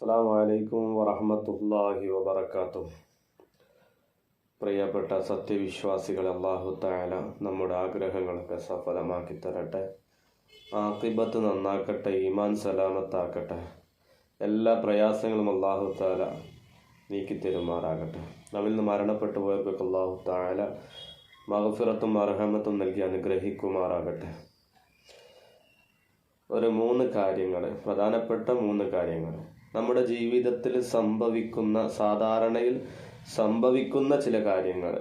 അസ്സാം വലൈക്കും വറഹമത്തല്ലാഹി വബർക്കാത്തു പ്രിയപ്പെട്ട സത്യവിശ്വാസികൾ അള്ളാഹു താല നമ്മുടെ ആഗ്രഹങ്ങളൊക്കെ സഫലമാക്കി തരട്ടെ. ആക്കിബത്ത് നന്നാക്കട്ടെ ഈമാൻ സലാമത്താക്കട്ടെ. എല്ലാ പ്രയാസങ്ങളും അള്ളാഹു താല നീക്കി തരുമാറാകട്ടെ. നമ്മിൽ നിന്ന് മരണപ്പെട്ടു പോയവർക്ക് അള്ളാഹു താല മഹഫിറത്തും അർഹമത്തും നൽകി അനുഗ്രഹിക്കുമാറാകട്ടെ. ഒരു മൂന്ന് കാര്യങ്ങൾ പ്രധാനപ്പെട്ട മൂന്ന് കാര്യങ്ങൾ നമ്മുടെ ജീവിതത്തിൽ സംഭവിക്കുന്ന സാധാരണയിൽ സംഭവിക്കുന്ന ചില കാര്യങ്ങൾ.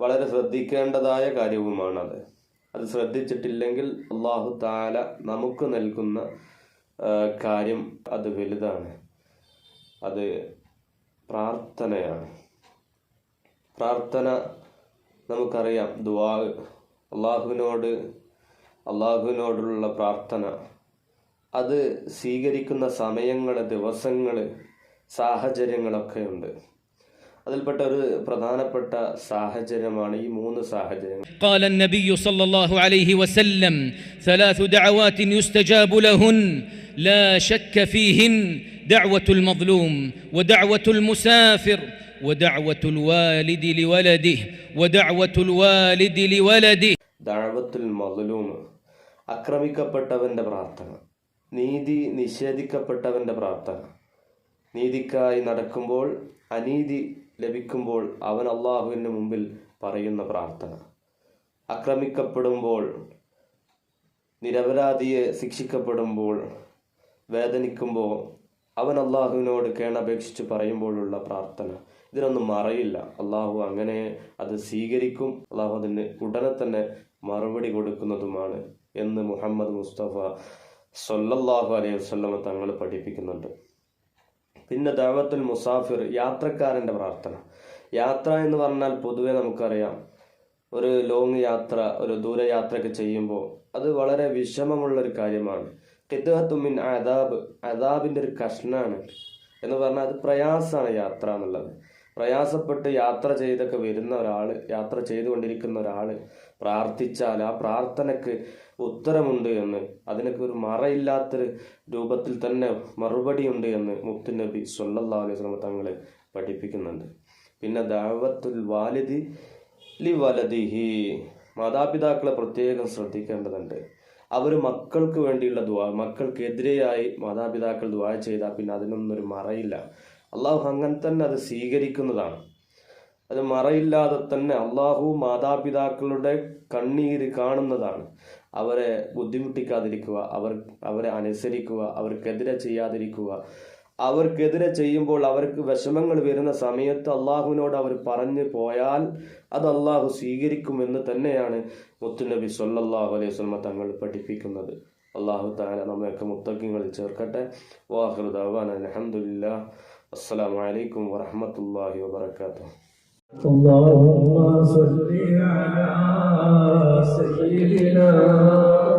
വളരെ ശ്രദ്ധിക്കേണ്ടതായ കാര്യവുമാണത്. അത് ശ്രദ്ധിച്ചിട്ടില്ലെങ്കിൽ അള്ളാഹു താല നമുക്ക് നൽകുന്ന കാര്യം അത് വലുതാണ്. അത് പ്രാർത്ഥനയാണ്. പ്രാർത്ഥന നമുക്കറിയാം ദുവാ അള്ളാഹുവിനോട് അള്ളാഹുവിനോടുള്ള പ്രാർത്ഥന. അത് സ്വീകരിക്കുന്ന സമയങ്ങൾ ദിവസങ്ങൾ സാഹചര്യങ്ങളൊക്കെ ഉണ്ട് അതിൽപ്പെട്ട ഒരു പ്രധാനപ്പെട്ട സാഹചര്യമാണ് ഈ മൂന്ന് സാഹചര്യങ്ങൾ قال النبي صلى الله عليه وسلم ثلاث دعوات يستجاب لهن لا شك فيهن دعوة المظلوم ودعوة المسافر ودعوة الوالد لولده ودعوة الوالد لولده دعوة المظلوم അക്രമിക്കപ്പെട്ടവന്റെ പ്രാർത്ഥന നീതി നിഷേധിക്കപ്പെട്ടവന്റെ പ്രാർത്ഥന. നീതിക്കായി നടക്കുമ്പോൾ അനീതി ലഭിക്കുമ്പോൾ അവൻ അള്ളാഹുവിന്റെ മുമ്പിൽ പറയുന്ന പ്രാർത്ഥന. ആക്രമിക്കപ്പെടുമ്പോൾ നിരപരാധിയെ ശിക്ഷിക്കപ്പെടുമ്പോൾ വേദനിക്കുമ്പോൾ അവൻ അള്ളാഹുവിനോട് കേണപേക്ഷിച്ച് പറയുമ്പോഴുള്ള പ്രാർത്ഥന. ഇതിനൊന്നും മറയില്ല. അള്ളാഹു അങ്ങനെ അത് സ്വീകരിക്കും. അള്ളാഹു അതിന് ഉടനെ തന്നെ മറുപടി കൊടുക്കുന്നതുമാണ് എന്ന് മുഹമ്മദ് മുസ്തഫ സൊല്ലല്ലാഹു അലൈഹി വസല്ലമ തങ്ങൾ പഠിപ്പിക്കുന്നുണ്ട്. പിന്നെ ദാവത്തുൽ മുസാഫിർ യാത്രക്കാരന്റെ പ്രാർത്ഥന. യാത്ര എന്ന് പറഞ്ഞാൽ പൊതുവെ നമുക്കറിയാം ഒരു ലോങ് യാത്ര ഒരു ദൂരയാത്രയൊക്കെ ചെയ്യുമ്പോൾ അത് വളരെ വിഷമമുള്ള ഒരു കാര്യമാണ് കിത്തുഹത്തുമിൻ അദാബ് അദാബിന്റെ ഒരു കഷ്ണാണ്. എന്ന് പറഞ്ഞാൽ അത് പ്രയാസമാണ് യാത്ര എന്നുള്ളത്. പ്രയാസപ്പെട്ട് യാത്ര ചെയ്തൊക്കെ വരുന്ന ഒരാൾ യാത്ര ചെയ്തുകൊണ്ടിരിക്കുന്ന ഒരാൾ പ്രാർത്ഥിച്ചാൽ ആ പ്രാർത്ഥനയ്ക്ക് ഉത്തരമുണ്ട് എന്ന് അതിനൊക്കെ ഒരു മറയില്ലാത്തൊരു രൂപത്തിൽ തന്നെ മറുപടിയുണ്ട് എന്ന് മുത്തുനബി സല്ലല്ലാഹു അലൈഹി വസല്ലം തങ്ങൾ പഠിപ്പിക്കുന്നുണ്ട്. പിന്നെ ദാവത്തുൽ വാലിദി ലി വലദിഹി. മാതാപിതാക്കളെ പ്രത്യേകം ശ്രദ്ധിക്കേണ്ടതുണ്ട്. അവർ മക്കൾക്ക് വേണ്ടിയുള്ള ദ്വാ മക്കൾക്കെതിരെയായി മാതാപിതാക്കൾ ദ്വാ ചെയ്താൽ പിന്നെ അതിനൊന്നും ഒരു മറയില്ല. അള്ളാഹു അങ്ങനെ തന്നെ അത് സ്വീകരിക്കുന്നതാണ്. അത് മറയില്ലാതെ തന്നെ അള്ളാഹു മാതാപിതാക്കളുടെ കണ്ണീര് കാണുന്നതാണ്. അവരെ ബുദ്ധിമുട്ടിക്കാതിരിക്കുക അവർ അവരെ അനുസരിക്കുക അവർക്കെതിരെ ചെയ്യാതിരിക്കുക. അവർക്കെതിരെ ചെയ്യുമ്പോൾ അവർക്ക് വിഷമങ്ങൾ വരുന്ന സമയത്ത് അള്ളാഹുവിനോട് അവർ പറഞ്ഞു പോയാൽ അത് അള്ളാഹു സ്വീകരിക്കുമെന്ന് തന്നെയാണ് മുത്തുനബി സൊല്ലാഹു അലൈഹി സ്വലമ തങ്ങൾ പഠിപ്പിക്കുന്നത്. അള്ളാഹു താല നമ്മയൊക്കെ മുത്തക്കിങ്ങളിൽ ചേർക്കട്ടെ. വാഹൃദാൻ അലഹമുല്ലാ السلام عليكم ورحمة الله وبركاته. اللهم صل على سيدنا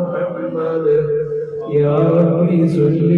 محمد. يا ربي صل